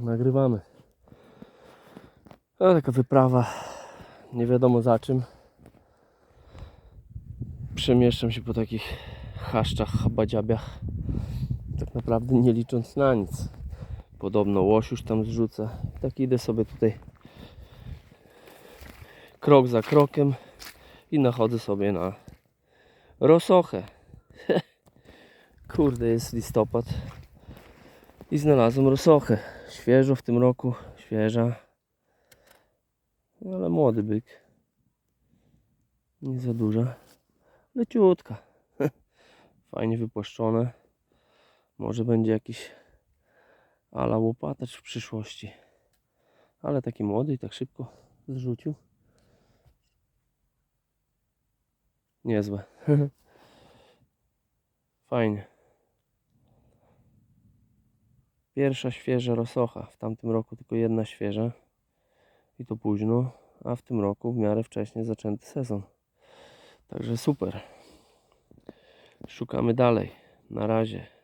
nagrywamy. A taka wyprawa, nie wiadomo za czym. Przemieszczam się po takich chaszczach, habadziabiach. Tak naprawdę nie licząc na nic. Podobno łoś już tam zrzuca. Tak idę sobie tutaj krok za krokiem i nachodzę sobie na rosochę. Kurde, jest listopad i znalazłem rosochę. Świeżo w tym roku, świeża. Ale młody byk. Nie za duża. Leciutka. Fajnie wypłaszczone. Może będzie jakiś ala łopatacz w przyszłości. Ale taki młody i tak szybko zrzucił. Niezłe. Fajnie. Pierwsza świeża rosocha. W tamtym roku tylko jedna świeża. I to późno. A w tym roku w miarę wcześnie zaczęty sezon. Także super. Szukamy dalej. Na razie.